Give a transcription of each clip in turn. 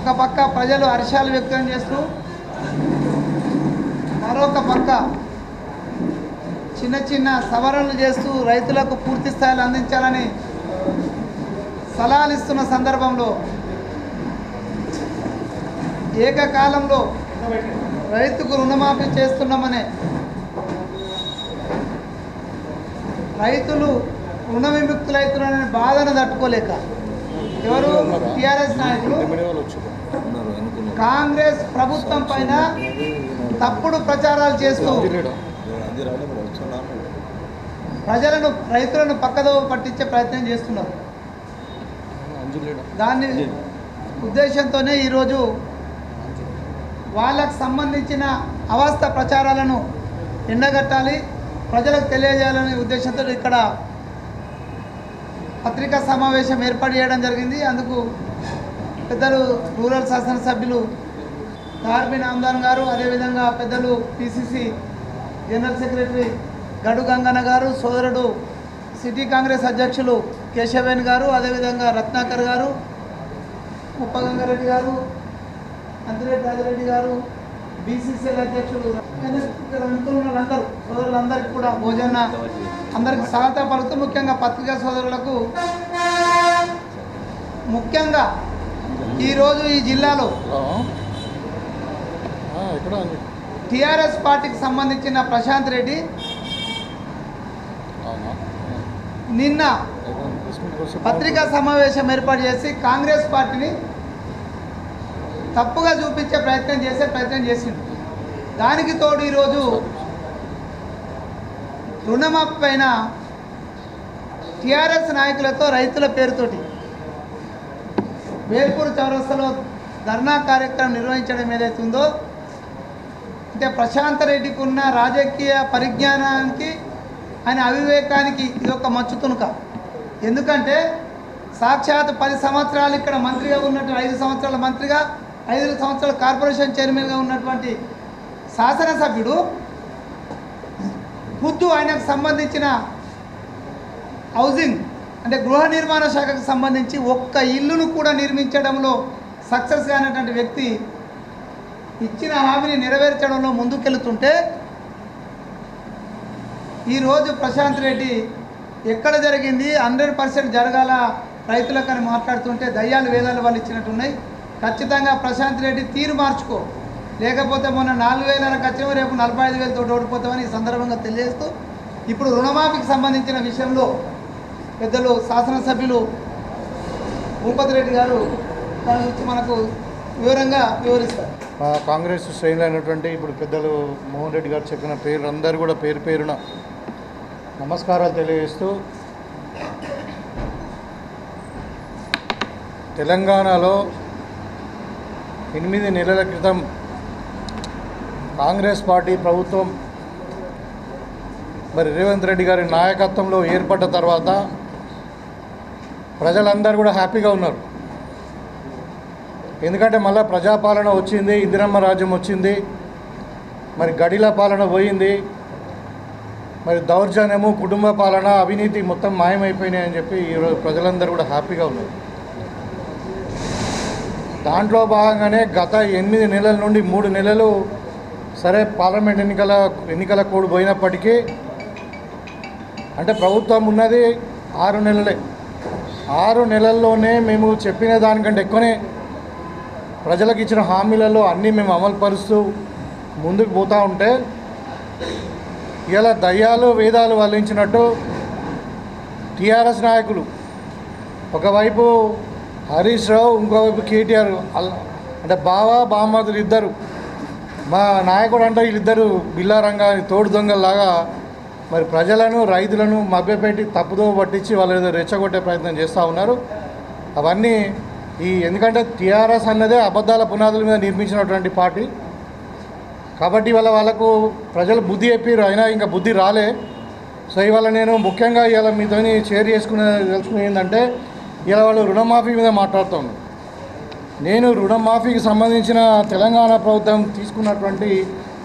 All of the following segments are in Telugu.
ఒక పక్క ప్రజలు హర్షాలు వ్యక్తం చేస్తూ మరొక పక్క చిన్న చిన్న సవరణలు చేస్తూ రైతులకు పూర్తి స్థాయిలో అందించాలని సలహాలు ఇస్తున్న సందర్భంలో ఏకకాలంలో రైతుకు రుణమాఫీ చేస్తున్నామనే రైతులు రుణ విముక్తులవుతున్నారనే బాధను తట్టుకోలేక ఎవరు టీఆర్ఎస్ నాయకులు కాంగ్రెస్ ప్రభుత్వం పైన తప్పుడు ప్రచారాలు చేస్తూ ప్రజలను రైతులను పక్కదో పట్టించే ప్రయత్నం చేస్తున్నారు. దాని ఉద్దేశంతోనే ఈరోజు వాళ్ళకు సంబంధించిన అవాస్త ప్రచారాలను ఎండగట్టాలి. ప్రజలకు తెలియజేయాలనే ఉద్దేశంతో ఇక్కడ పత్రికా సమావేశం ఏర్పాటు చేయడం జరిగింది. అందుకు పెద్దలు రూరల్ శాసనసభ్యులు దార్బి నామ్దాన్ గారు అదేవిధంగా పెద్దలు పిసిసి జనరల్ సెక్రటరీ గడు గంగన్న గారు సోదరుడు సిటీ కాంగ్రెస్ అధ్యక్షులు కేశవేన్ గారు అదేవిధంగా రత్నాకర్ గారు ఉప్పగంగారెడ్డి గారు అంతిరెడ్డి రాజరెడ్డి గారు బీసీసీఎల్ అధ్యక్షులు ఇక్కడ వాళ్ళందరూ సోదరులందరికీ కూడా భోజన అందరికి స్వాగతం పలుకుతూ ముఖ్యంగా పత్రికా సోదరులకు ముఖ్యంగా ఈరోజు ఈ జిల్లాలో టిఆర్ఎస్ పార్టీకి సంబంధించిన ప్రశాంత్ రెడ్డి నిన్న పత్రికా సమావేశం ఏర్పాటు చేసి కాంగ్రెస్ పార్టీని తప్పుగా చూపించే ప్రయత్నం చేసే ప్రయత్నం చేసిండు. దానికి తోడు ఈరోజు రుణమాఫీ పైన టిఆర్ఎస్ నాయకులతో రైతుల పేరుతోటి వేల్పూరు చౌరస్తలో ధర్నా కార్యక్రమం నిర్వహించడం ఏదైతే ఉందో అంటే ప్రశాంత్ రెడ్డికి ఉన్న రాజకీయ పరిజ్ఞానానికి ఆయన అవివేకానికి ఇది ఒక మచ్చు తునుక. ఎందుకంటే సాక్షాత్ పది సంవత్సరాలు ఇక్కడ మంత్రిగా ఉన్నట్టు ఐదు సంవత్సరాల మంత్రిగా ఐదు సంవత్సరాల కార్పొరేషన్ చైర్మన్గా ఉన్నటువంటి శాసనసభ్యుడు ఖుద్దు ఆయనకు సంబంధించిన హౌసింగ్ అంటే గృహ నిర్మాణ శాఖకు సంబంధించి ఒక్క ఇల్లును కూడా నిర్మించడంలో సక్సెస్ కానటువంటి వ్యక్తి ఇచ్చిన హామీని నెరవేర్చడంలో ముందుకెళ్తుంటే ఈరోజు ప్రశాంత్ రెడ్డి ఎక్కడ జరిగింది? హండ్రెడ్ పర్సెంట్ జరగాల రైతులకని మాట్లాడుతుంటే దయ్యాలు వేదాలు వాళ్ళు ఇచ్చినట్టున్నాయి ఖచ్చితంగా ప్రశాంత్ రెడ్డి తీరు మార్చుకో. లేకపోతే మొన్న నాలుగు వేలకు ఖచ్చితంగా రేపు నలభై ఐదు వేలతో ఓడిపోతామని ఈ సందర్భంగా తెలియజేస్తూ ఇప్పుడు రుణమాఫీకి సంబంధించిన విషయంలో పెద్దలు శాసనసభ్యులు భూపతి రెడ్డి గారు దాని గురించి మనకు వివరంగా వివరిస్తారు. కాంగ్రెస్ కాంగ్రెస్ శ్రేణులైనటువంటి ఇప్పుడు పెద్దలు మోహన్ రెడ్డి గారు చెప్పిన పేరు అందరూ కూడా పేరు పేరున నమస్కారాలు తెలియజేస్తూ తెలంగాణలో ఎనిమిది నెలల క్రితం కాంగ్రెస్ పార్టీ ప్రభుత్వం మరి రేవంత్ రెడ్డి గారి నాయకత్వంలో ఏర్పడ్డ తర్వాత ప్రజలందరూ కూడా హ్యాపీగా ఉన్నారు. ఎందుకంటే మళ్ళీ ప్రజాపాలన వచ్చింది ఇందిరమ్మ రాజ్యం వచ్చింది మరి గడిల పాలన పోయింది మరి దౌర్జన్యము కుటుంబ పాలన అవినీతి మొత్తం మాయమైపోయినాయి అని చెప్పి ఈరోజు ప్రజలందరూ కూడా హ్యాపీగా ఉన్నారు. దాంట్లో భాగంగానే గత ఎనిమిది నెలల నుండి మూడు నెలలు సరే పార్లమెంట్ ఎన్నికల ఎన్నికల కోడ్ పోయినప్పటికీ అంటే ప్రభుత్వం ఉన్నది ఆరు నెలలే. ఆరు నెలల్లోనే మేము చెప్పిన దానికంటే ఎక్కువనే ప్రజలకు ఇచ్చిన హామీలలో అన్నీ మేము అమలు పరుస్తూ ముందుకు పోతూ ఉంటే ఇలా దయ్యాలు వేదాలు వల్లించినట్టు టీఆర్ఎస్ నాయకులు ఒకవైపు హరీష్ రావు ఇంకోవైపు కేటీఆర్ అంటే బావ బామ్మదులు ఇద్దరు. మా నాయకుడు అంటే వీళ్ళిద్దరు బిల్లారంగా తోడు దొంగల్లాగా మరి ప్రజలను రైతులను మభ్యపెట్టి తప్పుదో పట్టించి వాళ్ళు ఏదో రెచ్చగొట్టే ప్రయత్నం చేస్తూ ఉన్నారు. అవన్నీ ఈ ఎందుకంటే టీఆర్ఎస్ అన్నదే అబద్ధాల పునాదుల మీద నిర్మించినటువంటి పార్టీ. కాబట్టి ఇవాళ వాళ్ళకు ప్రజలు బుద్ధి చెప్పారు అయినా ఇంకా బుద్ధి రాలే. సో ఇవాళ నేను ముఖ్యంగా ఇవాళ మీతోని షేర్ చేసుకునే తెలుసుకునే ఏంటంటే ఇలా వాళ్ళు రుణమాఫీ మీద మాట్లాడుతాను నేను రుణమాఫీకి సంబంధించిన తెలంగాణ ప్రభుత్వం తీసుకున్నటువంటి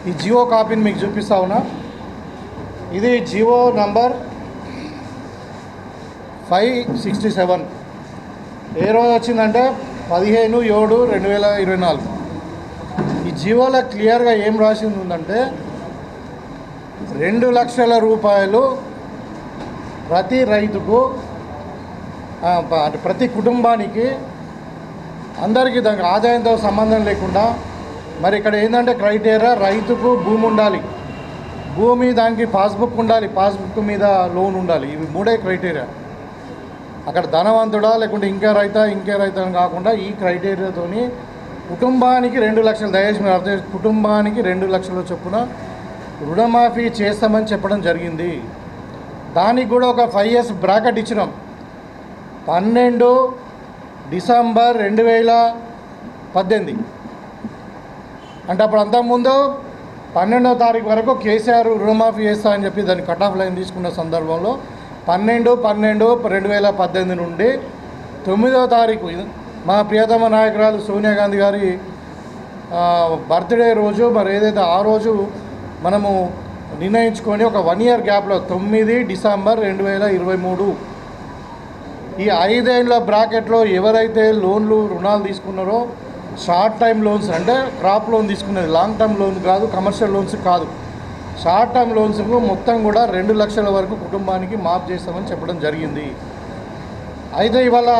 ఈ జియో కాపీని మీకు చూపిస్తా ఉన్నా. ఇది Jio number five sixty seven. ఏ రోజు వచ్చిందంటే పదిహేను ఏడు రెండు వేల ఇరవై నాలుగు. ఈ జివోలో క్లియర్గా ఏం రాసింది ఉందంటే రెండు లక్షల రూపాయలు ప్రతి రైతుకు అంటే ప్రతి కుటుంబానికి అందరికీ దానికి ఆదాయంతో సంబంధం లేకుండా మరి ఇక్కడ ఏంటంటే క్రైటీరియా రైతుకు భూమి ఉండాలి. భూమి దానికి పాస్బుక్ ఉండాలి పాస్బుక్ మీద లోన్ ఉండాలి. ఇవి మూడే క్రైటీరియా. అక్కడ ధనవంతుడా లేకుంటే ఇంకే రైతా ఇంకే రైతా అని కాకుండా ఈ క్రైటీరియాతోని కుటుంబానికి రెండు లక్షలు దయచేసి మీరు అర్థం కుటుంబానికి రెండు లక్షల చొప్పున రుణమాఫీ చేస్తామని చెప్పడం జరిగింది. దానికి కూడా ఒక ఫైవ్ ఇయర్స్ బ్రాకెట్ ఇచ్చినాం. పన్నెండు డిసెంబర్ రెండు వేల పద్దెనిమిది. అంటే అప్పుడు అంతకుముందు పన్నెండవ తారీఖు వరకు కేసీఆర్ రుణమాఫీ చేస్తా అని చెప్పి దాన్ని కట్ ఆఫ్ లైన్ తీసుకున్న సందర్భంలో పన్నెండు పన్నెండు రెండు వేల పద్దెనిమిది నుండి తొమ్మిదవ తారీఖు మా ప్రియతమ నాయకురాలు సోనియా గాంధీ గారి బర్త్డే రోజు మరి ఏదైతే ఆ రోజు మనము నిర్ణయించుకొని ఒక వన్ ఇయర్ గ్యాప్లో తొమ్మిది డిసెంబర్ రెండు వేల ఇరవై మూడు. ఈ ఐదేళ్ళ బ్రాకెట్లో ఎవరైతే లోన్లు రుణాలు తీసుకున్నారో షార్ట్ టైం లోన్స్ అంటే క్రాప్ లోన్ తీసుకునేది. లాంగ్ టర్మ్ లోన్ కాదు కమర్షియల్ లోన్స్ కాదు. షార్ట్ టర్మ్ లోన్స్కు మొత్తం కూడా రెండు లక్షల వరకు కుటుంబానికి మాఫ్ చేస్తామని చెప్పడం జరిగింది. అయితే ఇవాళ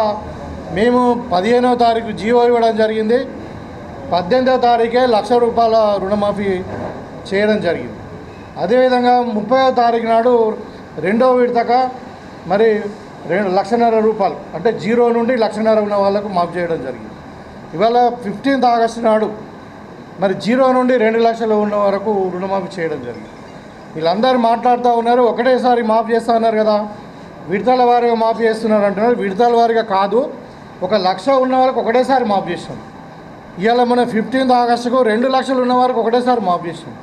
మేము పదిహేనో తారీఖు జీవో ఇవ్వడం జరిగింది. పద్దెనిమిదో తారీఖే లక్ష రూపాయల రుణమాఫీ చేయడం జరిగింది. అదేవిధంగా ముప్పైవ తారీఖు నాడు రెండవ విడతగా మరి రెండు లక్షన్నర రూపాయలు అంటే జీరో నుండి లక్షన్నర ఉన్న వాళ్ళకు మాఫ్ చేయడం జరిగింది. ఇవాళ ఫిఫ్టీన్త్ ఆగస్టు నాడు మరి జీరో నుండి రెండు లక్షలు ఉన్న వరకు రుణమాఫీ చేయడం జరిగింది. వీళ్ళందరూ మాట్లాడుతూ ఉన్నారు ఒకటేసారి మాఫ్ చేస్తా ఉన్నారు కదా విడతల వారిగా మాఫ్ చేస్తున్నారు అంటున్నారు. విడతల వారిగా కాదు ఒక లక్ష ఉన్న వాళ్ళకి ఒకటేసారి మాఫ్ చేస్తాం. ఇవాళ మన ఫిఫ్టీన్త్ ఆగస్టుకు రెండు లక్షలు ఉన్న వారికి ఒకటేసారి మాఫ్ చేస్తాం.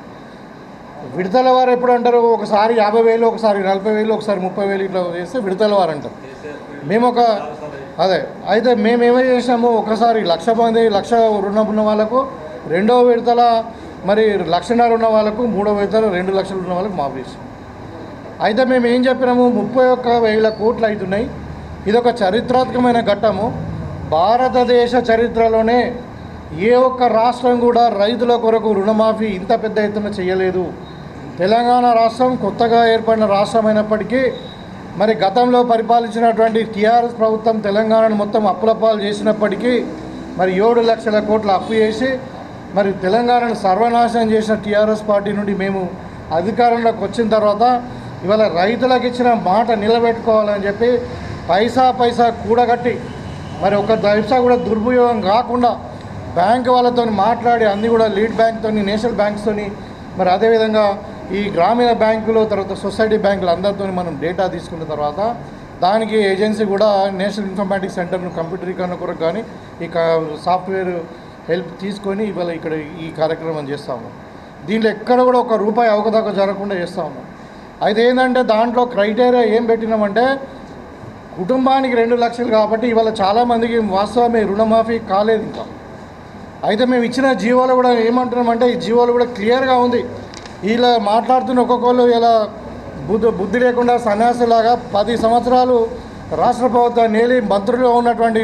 విడతల వారు ఎప్పుడు అంటారు ఒకసారి యాభై వేలు ఒకసారి నలభై వేలు ఒకసారి ముప్పై వేలు ఇట్లా చేస్తే విడతల వారు అంటారు. మేము ఒక అదే. అయితే మేము ఏమై చేసాము ఒకసారి లక్ష మంది లక్ష రుణం ఉన్న వాళ్ళకు రెండవ విడతల మరి లక్షన్నర ఉన్న వాళ్ళకు మూడవ విడతల రెండు లక్షలు ఉన్న వాళ్ళకు మాఫ్ చేసాం అయితే మేము ఏం చెప్పినాము ముప్పై ఒక్క వేల కోట్లు అవుతున్నాయి. ఇది ఒక చరిత్రాత్మకమైన ఘట్టము. భారతదేశ చరిత్రలోనే ఏ ఒక్క రాష్ట్రం కూడా రైతుల కొరకు రుణమాఫీ ఇంత పెద్ద ఎత్తున చేయలేదు. తెలంగాణ రాష్ట్రం కొత్తగా ఏర్పడిన రాష్ట్రం అయినప్పటికీ మరి గతంలో పరిపాలించినటువంటి టీఆర్ఎస్ ప్రభుత్వం తెలంగాణను మొత్తం అప్పులపాలు చేసినప్పటికీ మరి ఏడు లక్షల కోట్ల అప్పు చేసి మరి తెలంగాణను సర్వనాశనం చేసిన టీఆర్ఎస్ పార్టీ నుండి మేము అధికారంలోకి వచ్చిన తర్వాత ఇవాళ రైతులకు ఇచ్చిన మాట నిలబెట్టుకోవాలని చెప్పి పైసా పైసా కూడగట్టి మరి ఒక పైసా కూడా దుర్వినియోగం కాకుండా బ్యాంక్ వాళ్ళతో మాట్లాడి అన్ని కూడా లీడ్ బ్యాంక్తో నేషనల్ బ్యాంక్స్తోని మరి అదేవిధంగా ఈ గ్రామీణ బ్యాంకులు తర్వాత సొసైటీ బ్యాంకులు అందరితో మనం డేటా తీసుకున్న తర్వాత దానికి ఏజెన్సీ కూడా నేషనల్ ఇన్ఫర్మేటిక్స్ సెంటర్ను కంప్యూటరీకరణ కొరకు కానీ ఈ సాఫ్ట్వేర్ హెల్ప్ తీసుకొని ఇవాళ ఇక్కడ ఈ కార్యక్రమం చేస్తాము దీంట్లో ఎక్కడ కూడా ఒక రూపాయి అవకతవక జరగకుండా చేస్తాము అయితే ఏంటంటే దాంట్లో క్రైటీరియా ఏం పెట్టినామంటే కుటుంబానికి రెండు లక్షలు కాబట్టి ఇవాళ చాలామందికి వాస్తవమే రుణమాఫీ కాలేదు ఇంకా. అయితే మేము ఇచ్చిన జీవోలు కూడా ఏమంటున్నామంటే ఈ జీవోలు కూడా క్లియర్గా ఉంది. ఇలా మాట్లాడుతున్న ఒక్కొక్కళ్ళు ఇలా బుద్ధి బుద్ధి లేకుండా సన్యాసిలాగా పది సంవత్సరాలు రాష్ట్ర ప్రభుత్వాన్ని నేలి మంత్రులుగా ఉన్నటువంటి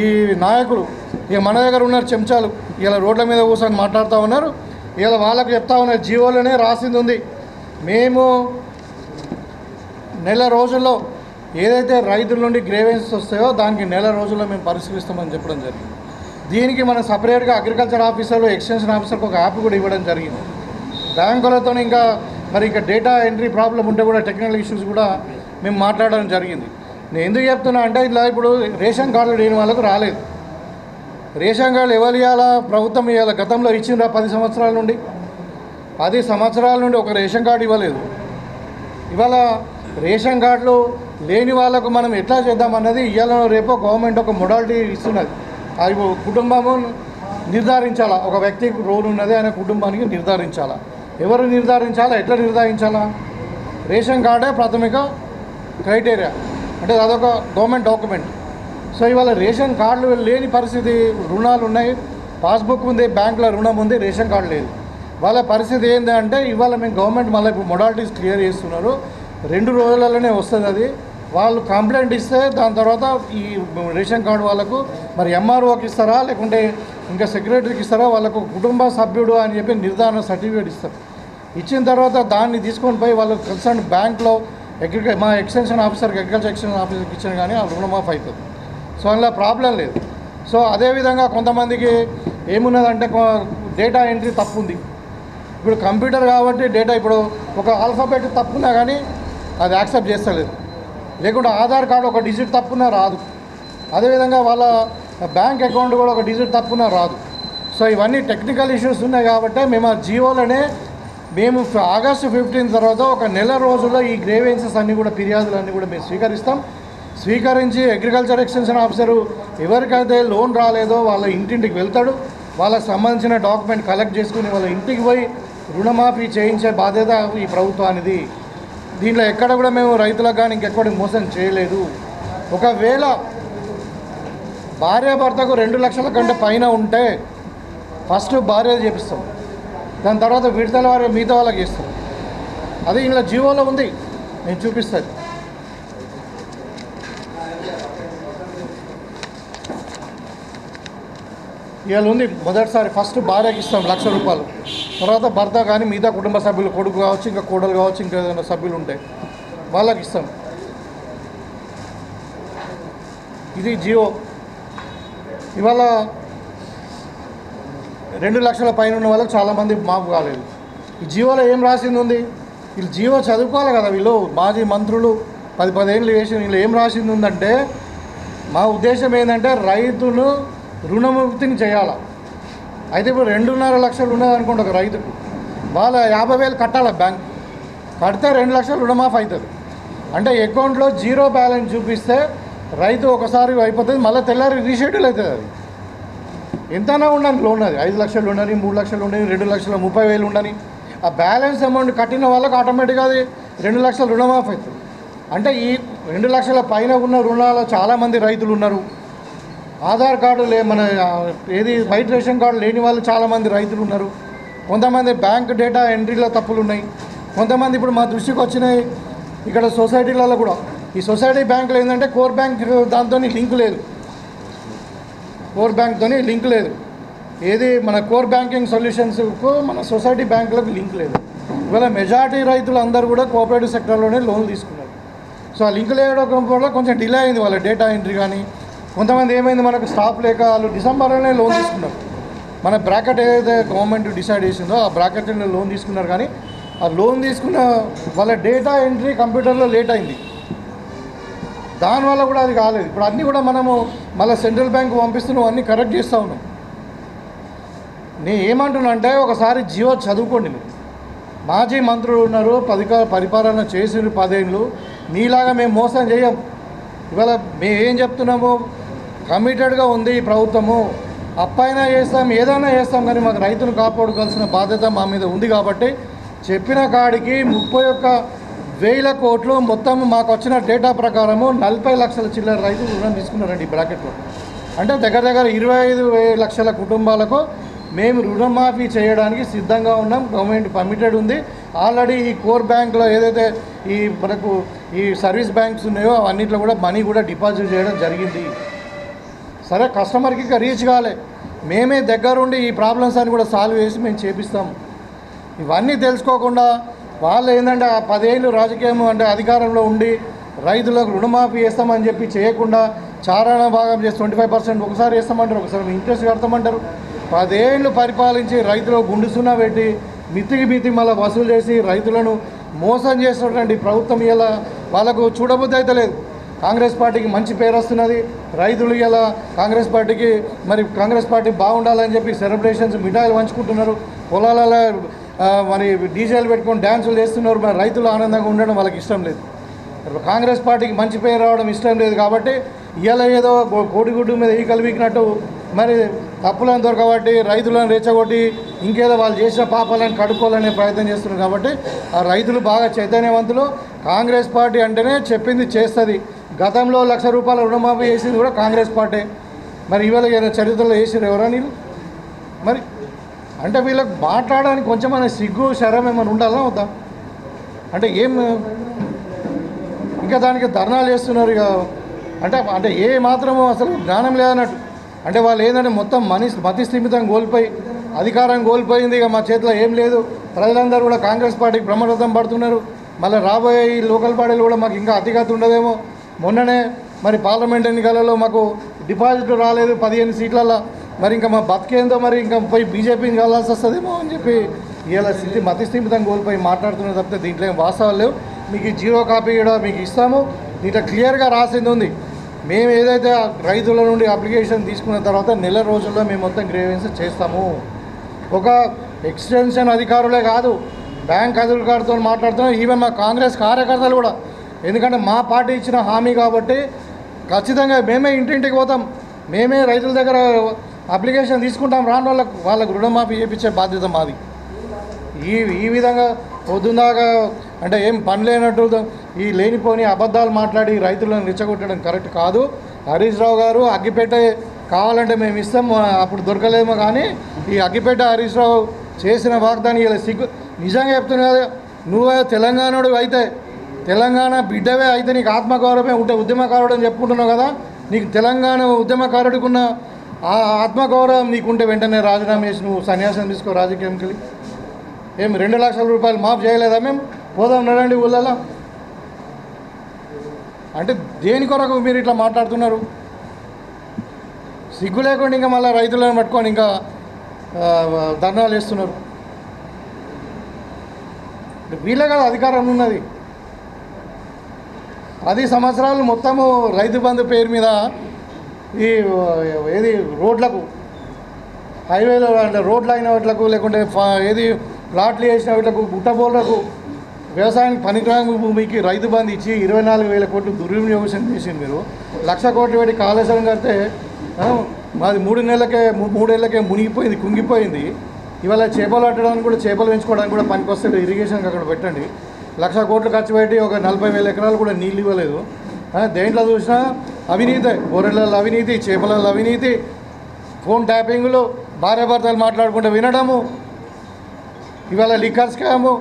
ఈ నాయకులు ఇక మన దగ్గర ఉన్నారు చెంచాలు. ఇలా రోడ్ల మీద కూర్చొని మాట్లాడుతూ ఉన్నారు. ఇలా వాళ్ళకు చెప్తా ఉన్నారు జీవోలోనే రాసింది ఉంది. మేము నెల రోజుల్లో ఏదైతే రైతుల నుండి గ్రేవెన్సెస్ వస్తాయో దానికి నెల రోజుల్లో మేము పరిశీలిస్తామని చెప్పడం జరిగింది. దీనికి మనం సపరేట్గా అగ్రికల్చర్ ఆఫీసర్లు ఎక్స్టెన్షన్ ఆఫీసర్కి ఒక యాప్ కూడా ఇవ్వడం జరిగింది. బ్యాంకులతో ఇంకా మరి ఇంకా డేటా ఎంట్రీ ప్రాబ్లం ఉంటే కూడా టెక్నికల్ ఇష్యూస్ కూడా మేము మాట్లాడడం జరిగింది. నేను ఎందుకు చెప్తున్నా అంటే ఇలా ఇప్పుడు రేషన్ కార్డులు లేని వాళ్ళకు రాలేదు. రేషన్ కార్డులు ఎవరు ఇవ్వాలా ప్రభుత్వం ఇవ్వాలా గతంలో ఇచ్చిండ్రా పది సంవత్సరాల నుండి. పది సంవత్సరాల నుండి ఒక రేషన్ కార్డు ఇవ్వలేదు. ఇవాళ రేషన్ కార్డులు లేని వాళ్ళకు మనం ఎట్లా చేద్దామన్నది ఇవాళ రేపు గవర్నమెంట్ ఒక మొడాలిటీ ఇస్తున్నది. అది కుటుంబము నిర్ధారించాలా? ఒక వ్యక్తికి రోల్ ఉన్నది ఆయన కుటుంబానికి నిర్ధారించాలా? ఎవరు నిర్ధారించాలా? ఎట్లా నిర్ధారించాలా? రేషన్ కార్డే ప్రాథమిక క్రైటీరియా. అంటే అదొక గవర్నమెంట్ డాక్యుమెంట్. సో ఇవాళ రేషన్ కార్డులు లేని పరిస్థితి రుణాలు ఉన్నాయి. పాస్బుక్ ఉంది బ్యాంకులో రుణం ఉంది రేషన్ కార్డు లేదు. వాళ్ళ పరిస్థితి ఏంటి అంటే ఇవాళ మేము గవర్నమెంట్ మళ్ళీ ఇప్పుడు మొడాలిటీస్ క్లియర్ చేస్తున్నారు. రెండు రోజులలోనే వస్తుంది అది. వాళ్ళు కంప్లైంట్ ఇస్తే దాని తర్వాత ఈ రేషన్ కార్డు వాళ్ళకు మరి ఎంఆర్ఓకి ఇస్తారా? లేకుంటే ఇంకా సెక్రటరీకి ఇస్తారా? వాళ్ళకు కుటుంబ సభ్యుడు అని చెప్పి నిర్ధారణ సర్టిఫికేట్ ఇస్తారు. ఇచ్చిన తర్వాత దాన్ని తీసుకొని పోయి వాళ్ళు కన్సర్న్ బ్యాంక్లో అగ్రికల్ మా ఎక్స్టెన్షన్ ఆఫీసర్కి అగ్రికల్చర్ ఎక్స్టెన్షన్ ఆఫీసర్కి ఇచ్చిన కానీ ఆ రుణమాఫ్ అవుతుంది సో అందులో ప్రాబ్లం లేదు. సో అదేవిధంగా కొంతమందికి ఏమున్నదంటే డేటా ఎంట్రీ తప్పు ఉంది ఇప్పుడు కంప్యూటర్ కాబట్టి డేటా ఇప్పుడు ఒక ఆల్ఫాబెట్ తప్పున్నా కానీ అది యాక్సెప్ట్ చేస్తలేదు. లేకుంటే ఆధార్ కార్డు ఒక డిజిట్ తప్పున్నా రాదు. అదేవిధంగా వాళ్ళ బ్యాంక్ అకౌంట్ కూడా ఒక డిజిట్ తప్పున్నా రాదు. సో ఇవన్నీ టెక్నికల్ ఇష్యూస్ ఉన్నాయి కాబట్టి మేము ఆ జియోలోనే మేము ఫ- ఆగస్టు ఫిఫ్టీన్ తర్వాత ఒక నెల రోజుల్లో ఈ గ్రేవెన్సెస్ అన్నీ కూడా ఫిర్యాదులు అన్నీ కూడా మేము స్వీకరిస్తాం. స్వీకరించి అగ్రికల్చర్ ఎక్స్టెన్షన్ ఆఫీసరు ఎవరికైతే లోన్ రాలేదో వాళ్ళ ఇంటింటికి వెళ్తాడు. వాళ్ళకి సంబంధించిన డాక్యుమెంట్ కలెక్ట్ చేసుకుని వాళ్ళ ఇంటికి పోయి రుణమాఫీ చేయించే బాధ్యత ఈ ప్రభుత్వానిది. దీంట్లో ఎక్కడ కూడా మేము రైతులకు కానీ ఇంకెక్కడ మోసం చేయలేదు. ఒకవేళ భార్యాభర్తకు రెండు లక్షల కంటే పైన ఉంటే ఫస్ట్ భార్య చేపిస్తాం. దాని తర్వాత విడతల వారు మిగతా వాళ్ళకి ఇస్తాం అది ఇలా జీవోలో ఉంది. నేను చూపిస్తాను. ఇవాళ ఉంది మొదటిసారి ఫస్ట్ భార్యకి ఇస్తాం లక్ష రూపాయలు. తర్వాత భర్త కానీ మిగతా కుటుంబ సభ్యులు కొడుకు కావచ్చు ఇంకా కోడలు కావచ్చు ఇంకా ఏదైనా సభ్యులు ఉంటాయి వాళ్ళకి ఇస్తాం. ఇది జియో ఇవాళ రెండు లక్షల పైన ఉన్న వాళ్ళకి చాలామంది మాపు కాలేదు. ఈ జియోలో ఏం రాసింది ఉంది? వీళ్ళు జియో చదువుకోవాలి కదా వీళ్ళు. మాజీ మంత్రులు పది పదేళ్ళు వేసి వీళ్ళు ఏం రాసింది ఉందంటే మా ఉద్దేశం ఏంటంటే రైతును రుణముక్తిని చేయాలి. అయితే ఇప్పుడు రెండున్నర లక్షలు ఉన్నదనుకోండి ఒక రైతుకు. వాళ్ళ యాభై వేలు కట్టాలి బ్యాంక్? కడితే రెండు లక్షలు రుణమాఫ్ అవుతుంది అంటే అకౌంట్లో జీరో బ్యాలెన్స్ చూపిస్తే రైతు ఒకసారి అయిపోతుంది మళ్ళీ తెల్లారి రీషెడ్యూల్ అవుతుంది అది. ఎంతైనా ఉండని లోన్ అది. ఐదు లక్షలు ఉండని మూడు లక్షలు ఉండని రెండు లక్షల ముప్పై వేలు ఉండని. ఆ బ్యాలెన్స్ అమౌంట్ కట్టిన వాళ్ళకి ఆటోమేటిక్గా అది రెండు లక్షల రుణమాఫ్ అవుతుంది. అంటే ఈ రెండు లక్షల పైన ఉన్న రుణాలు చాలామంది రైతులు ఉన్నారు. ఆధార్ కార్డు లే మన ఏది వైట్ రేషన్ కార్డు లేని వాళ్ళు చాలామంది రైతులు ఉన్నారు. కొంతమంది బ్యాంక్ డేటా ఎంట్రీలో తప్పులు ఉన్నాయి. కొంతమంది ఇప్పుడు మా దృష్టికి వచ్చినాయి. ఇక్కడ సొసైటీలలో కూడా. ఈ సొసైటీ బ్యాంకులు ఏంటంటే కోర్ బ్యాంక్ దాంతో లింక్ లేదు. కోర్ బ్యాంక్తోని లింక్ లేదు. ఏది మన కోర్ బ్యాంకింగ్ సొల్యూషన్స్కు మన సొసైటీ బ్యాంకులకు లింక్ లేదు. ఇవాళ మెజార్టీ రైతులు అందరూ కూడా కోఆపరేటివ్ సెక్టర్లోనే లోన్లు తీసుకున్నారు. సో ఆ లింక్ లేవడం వల్ల కొంచెం డిలే అయింది వాళ్ళ డేటా ఎంట్రీ కానీ. కొంతమంది ఏమైంది మనకు స్టాప్ లేక వాళ్ళు డిసెంబర్లోనే లోన్ తీసుకున్నారు. మన బ్రాకెట్ ఏదైతే గవర్నమెంట్ డిసైడ్ చేసిందో ఆ బ్రాకెట్ లోన్ తీసుకున్నారు కానీ ఆ లోన్ తీసుకున్న వాళ్ళ డేటా ఎంట్రీ కంప్యూటర్లో లేట్ అయింది. దానివల్ల కూడా అది కాలేదు. ఇప్పుడు అన్నీ కూడా మనము మళ్ళీ సెంట్రల్ బ్యాంక్ పంపిస్తున్నాం అన్నీ కరెక్ట్ చేస్తూ ఉన్నాం. నేను ఏమంటున్నా అంటే ఒకసారి జియో చదువుకోండి మీరు. మాజీ మంత్రులు ఉన్నారు పదిక పరిపాలన చేసిన పదేళ్ళు నీలాగా మేము మోసం చేయం. ఇవాళ మేము ఏం చెప్తున్నాము కమిటెడ్గా ఉంది ఈ ప్రభుత్వము. అప్పైనా చేస్తాం ఏదైనా చేస్తాం కానీ మాకు రైతును కాపాడుకోవాల్సిన బాధ్యత మా మీద ఉంది కాబట్టి చెప్పిన కాడికి ముప్పై ఒక్క వేల కోట్లు మొత్తం మాకు వచ్చిన డేటా ప్రకారము నలభై లక్షల చిల్లర రైతులు రుణం తీసుకున్నారండి ఈ బ్రాకెట్లో. అంటే దగ్గర దగ్గర ఇరవై ఐదు వేల లక్షల కుటుంబాలకు మేము రుణమాఫీ చేయడానికి సిద్ధంగా ఉన్నాం. గవర్నమెంట్ పర్మిటెడ్ ఉంది. ఆల్రెడీ ఈ కోర్ బ్యాంక్లో ఏదైతే ఈ మనకు ఈ సర్వీస్ బ్యాంక్స్ ఉన్నాయో అవన్నిట్లో కూడా మనీ కూడా డిపాజిట్ చేయడం జరిగింది. సరే కస్టమర్కి ఇంకా రీచ్ కాలే. మేమే దగ్గరుండి ఈ ప్రాబ్లమ్స్ అని కూడా సాల్వ్ చేసి మేము చేపిస్తాం. ఇవన్నీ తెలుసుకోకుండా వాళ్ళు ఏంటంటే ఆ పదేళ్ళు రాజకీయం అంటే అధికారంలో ఉండి రైతులకు రుణమాఫీ చేస్తామని చెప్పి చేయకుండా చారాణ భాగం చేసి ట్వంటీ ఫైవ్ పర్సెంట్ ఒకసారి వేస్తామంటారు ఒకసారి ఇంట్రెస్ట్ కడతామంటారు. పదేళ్ళు పరిపాలించి రైతులకు గుండుసున్నా పెట్టి మితికి మితి మళ్ళీ వసూలు చేసి రైతులను మోసం చేస్తున్నటువంటి ప్రభుత్వం ఇలా వాళ్ళకు చూడబుద్ధి అయితే లేదు. కాంగ్రెస్ పార్టీకి మంచి పేరు వస్తున్నది. రైతులు ఇలా కాంగ్రెస్ పార్టీకి మరి కాంగ్రెస్ పార్టీ బాగుండాలని చెప్పి సెలబ్రేషన్స్ మిఠాయిలు పంచుకుంటున్నారు. పొలాలలో మరి డీజేలు పెట్టుకొని డ్యాన్సులు చేస్తున్నారు. మరి రైతులు ఆనందంగా ఉండడం వాళ్ళకి ఇష్టం లేదు. కాంగ్రెస్ పార్టీకి మంచి పేరు రావడం ఇష్టం లేదు కాబట్టి ఇవాళ ఏదో కోడిగుడ్డు మీద ఈ కలిపికినట్టు మరి తప్పులను దొరకబట్టి రైతులను రెచ్చగొట్టి ఇంకేదో వాళ్ళు చేసిన పాపాలను కడుక్కోవాలనే ప్రయత్నం చేస్తున్నారు కాబట్టి ఆ రైతులు బాగా చైతన్యవంతులు. కాంగ్రెస్ పార్టీ అంటేనే చెప్పింది చేస్తుంది. గతంలో లక్ష రూపాయల రుణమాఫీ చేసింది కూడా కాంగ్రెస్ పార్టీ. మరి ఇవాళ చరిత్రలో వేసారు ఎవరా నీళ్ళు? మరి అంటే వీళ్ళకి మాట్లాడడానికి కొంచెం సిగ్గు శరం ఏమైనా ఉండాలా వద్దా? అంటే ఏం ఇంకా దానికి ధర్నాలు చేస్తున్నారు ఇక. అంటే అంటే ఏ మాత్రము అసలు జ్ఞానం లేదన్నట్టు. అంటే వాళ్ళు ఏంటంటే మొత్తం మని మతి స్థిమితం కోల్పోయి అధికారం కోల్పోయింది ఇక మా చేతిలో ఏం లేదు. ప్రజలందరూ కూడా కాంగ్రెస్ పార్టీకి బ్రహ్మరథం పడుతున్నారు. మళ్ళీ రాబోయే ఈ లోకల్ పార్టీలు కూడా మాకు ఇంకా అతిగతి ఉండదేమో మొన్ననే మరి పార్లమెంట్ ఎన్నికలలో మాకు డిపాజిట్ రాలేదు పదిహేను సీట్లలో మరి ఇంకా మా బతికేందో మరి ఇంకా పోయి బీజేపీని కలాల్సి వస్తుందేమో అని చెప్పి ఇలా స్థితి మతి స్థిమితం కోల్పోయి మాట్లాడుతున్నారు తప్పితే దీంట్లో ఏం వాస్తవాలు లేవు. మీకు జీరో కాపీ కూడా మీకు ఇస్తాము. దీంట్లో క్లియర్గా రాసింది ఉంది. మేము ఏదైతే రైతుల నుండి అప్లికేషన్ తీసుకున్న తర్వాత నెల రోజుల్లో మేము మొత్తం గ్రేవెన్స్ చేస్తాము. ఒక ఎక్స్టెన్షన్ అధికారులే కాదు బ్యాంక్ అధికారులతో మాట్లాడుతున్నాం. ఈవెన్ మా కాంగ్రెస్ కార్యకర్తలు కూడా. ఎందుకంటే మా పార్టీ ఇచ్చిన హామీ కాబట్టి ఖచ్చితంగా మేమే ఇంటింటికి పోతాం. మేమే రైతుల దగ్గర అప్లికేషన్ తీసుకుంటాం రాని వాళ్ళకు వాళ్ళకు రుణమాఫీ చేయించే బాధ్యత మాది. ఈ ఈ విధంగా పొద్దున్నాగా అంటే ఏం పని లేనట్టు ఈ లేనిపోని అబద్ధాలు మాట్లాడి రైతులను రెచ్చగొట్టడం కరెక్ట్ కాదు. హరీష్ రావు గారు అగ్గిపేట కావాలంటే మేము ఇస్తాం అప్పుడు దొరకలేమో కానీ ఈ అగ్గిపేట హరీష్ రావు చేసిన వాగ్దానం ఇలా సిగ్గు నిజంగా చెప్తున్నా నువ్వే తెలంగాణడు అయితే తెలంగాణ బిడ్డవే అయితే నీకు ఆత్మగౌరవమే ఉంటే ఉద్యమకారుడు అని చెప్పుకుంటున్నావు కదా నీకు తెలంగాణ ఉద్యమకారుడికి ఉన్న ఆ ఆత్మగౌరవం నీకుంటే వెంటనే రాజీనామా చేసి నువ్వు సన్యాసం తీసుకో రాజకీయంకి కలిగి ఏం రెండు లక్షల రూపాయలు మాఫ్ చేయలేదా మేము పోదాం నడండి ఊళ్ళలో అంటే దేని కొరకు మీరు ఇట్లా మాట్లాడుతున్నారు? సిగ్గు లేకుండా ఇంకా మళ్ళీ రైతులను పట్టుకొని ఇంకా ధర్నాలు చేస్తున్నారు. వీళ్ళే కదా అధికారం ఉన్నది. పది సంవత్సరాలు మొత్తము రైతు బంధు పేరు మీద ఈ ఏది రోడ్లకు హైవేలో అంటే రోడ్లు అయిన వాటిలకు లేకుంటే ఏది ప్లాట్లు వేసిన వాటిలకు గుట్టబోళ్ళకు వ్యవసాయానికి పనికిరాని భూమికి రైతు బంధు ఇచ్చి ఇరవై నాలుగు వేల కోట్లు దుర్వినియోగం చేసింది మీరు. లక్ష కోట్లు పెట్టి కాళేశ్వరం కడితే మాది మూడు నెలలకే మూ- మూడేళ్ళకే మునిగిపోయింది కుంగిపోయింది. ఇవాళ చేపలు పట్టడానికి కూడా చేపలు పెంచుకోవడానికి కూడా పనికొస్తే ఇరిగేషన్కి అక్కడ పెట్టండి. లక్ష కోట్లు ఖర్చు పెట్టి ఒక నలభై వేల ఎకరాలు కూడా నీళ్ళు ఇవ్వలేదు. దేంట్లో చూసినా అవినీతి గొర్రెలలో అవినీతి చేపలలో అవినీతి ఫోన్ ట్యాపింగ్లు భార్యాభర్తలు మాట్లాడుకుంటూ వినడము ఇవాళ లిక్కర్ స్కాము.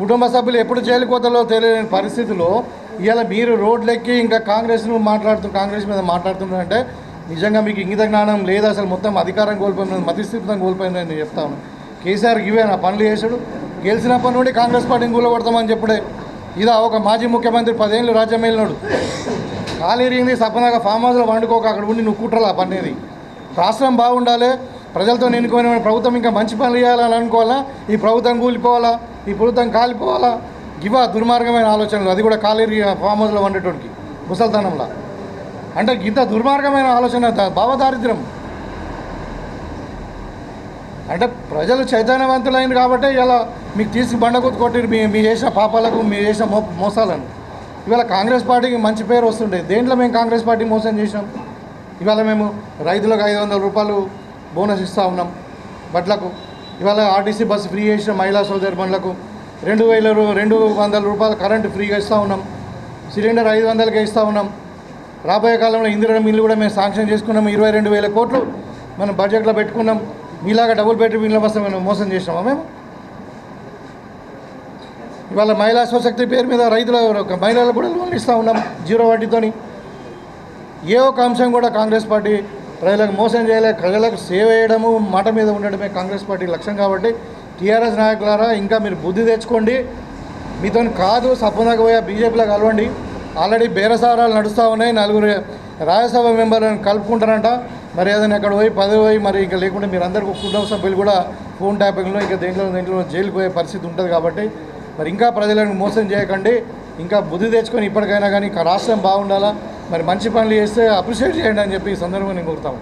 కుటుంబ సభ్యులు ఎప్పుడు జైలుకు తెలియని పరిస్థితిలో ఇవాళ మీరు రోడ్లెక్కి ఇంకా కాంగ్రెస్ను మాట్లాడుతూ కాంగ్రెస్ మీద మాట్లాడుతున్నారంటే నిజంగా మీకు ఇంగిత జ్ఞానం లేదు. అసలు మొత్తం అధికారం కోల్పోయిన మతిస్థితం కోల్పోయిందని నేను చెప్తాను కేసీఆర్ ఇవే నా పనులు చేశాడు. గెలిచినప్పటి నుండి కాంగ్రెస్ పార్టీని కూలగొడతామని చెప్పుడే. ఇదా ఒక మాజీ ముఖ్యమంత్రి పదేళ్ళు రాజ్యం వెళ్ళినాడు కాలిరిగింది సపనగా ఫామ్ హౌస్లో వండుకోక అక్కడ ఉండి నువ్వు కుట్రలా పనేది? రాష్ట్రం బాగుండాలి ప్రజలతో ఎన్నుకోని ప్రభుత్వం ఇంకా మంచి పనులు చేయాలని అనుకోవాలా? ఈ ప్రభుత్వం కూలిపోవాలా? ఈ ప్రభుత్వం కాలిపోవాలా? ఇవా దుర్మార్గమైన ఆలోచనలు. అది కూడా కాలేరి ఫామ్ హౌస్లో వండేటోడికి ముసల్తనంలో. అంటే ఇంత దుర్మార్గమైన ఆలోచన భావదారిద్ర్యం. అంటే ప్రజలు చైతన్యవంతులైన కాబట్టి ఇలా మీకు తీసి బండకొత్తు కొట్టి మీ మీ చేసిన పాపాలకు మీ చేసిన మో మోసాలను. ఇవాళ కాంగ్రెస్ పార్టీకి మంచి పేరు వస్తుండే. దేంట్లో మేము కాంగ్రెస్ పార్టీ మోసం చేసినాం? ఇవాళ మేము రైతులకు ఐదు వందల రూపాయలు బోనస్ ఇస్తూ ఉన్నాం. బట్లకు ఇవాళ ఆర్టీసీ బస్సు ఫ్రీ చేసిన మహిళా సోదరి బండ్లకు రెండు వేల రెండు వందల రూపాయలు కరెంటు ఫ్రీగా ఇస్తూ ఉన్నాం. సిలిండర్ ఐదు వందలకే ఇస్తూ ఉన్నాం. రాబోయే కాలంలో ఇందిరా మిల్లు కూడా మేము శాంక్షన్ చేసుకున్నాం. ఇరవై రెండు వేల కోట్లు మనం బడ్జెట్లో పెట్టుకున్నాం. మీలాగా డబుల్ బెడ్రూమ్ ఇళ్ళ బస్సు మేము మోసం చేసినామా మేము? ఇవాళ మహిళా స్వశక్తి పేరు మీద రైతుల మహిళలకు కూడా లోన్లు ఇస్తూ ఉన్నాం జీరో వడ్డీతోని. ఏ ఒక్క అంశం కూడా కాంగ్రెస్ పార్టీ ప్రజలకు మోసం చేయలే ప్రజలకు సేవ చేయడము మాట మీద ఉండడమే కాంగ్రెస్ పార్టీ లక్ష్యం కాబట్టి టీఆర్ఎస్ నాయకులారా ఇంకా మీరు బుద్ధి తెచ్చుకోండి. మీతో కాదు సపోనాకు పోయా బీజేపీలో కలవండి. ఆల్రెడీ బేరసారాలు నడుస్తూ ఉన్నాయి నలుగురు రాజ్యసభ మెంబర్లను కలుపుకుంటారంట. మరి ఏదైనా అక్కడ పోయి పదవి పోయి మరి ఇంకా లేకుంటే మీరు అందరికీ కుటుంబ సభ్యులు కూడా ఫోన్ ట్యాపింగ్లో ఇంకా దేంట్లో దేంట్లో జైలుకు పోయే పరిస్థితి ఉంటుంది కాబట్టి మరి ఇంకా ప్రజలను మోసం చేయకండి ఇంకా బుద్ధి తెచ్చుకొని ఇప్పటికైనా కానీ రాష్ట్రం బాగుండాలా? మరి మంచి పనులు చేస్తే అప్రిషియేట్ చేయండి అని చెప్పి ఈ సందర్భంగా నేను కోరుతాము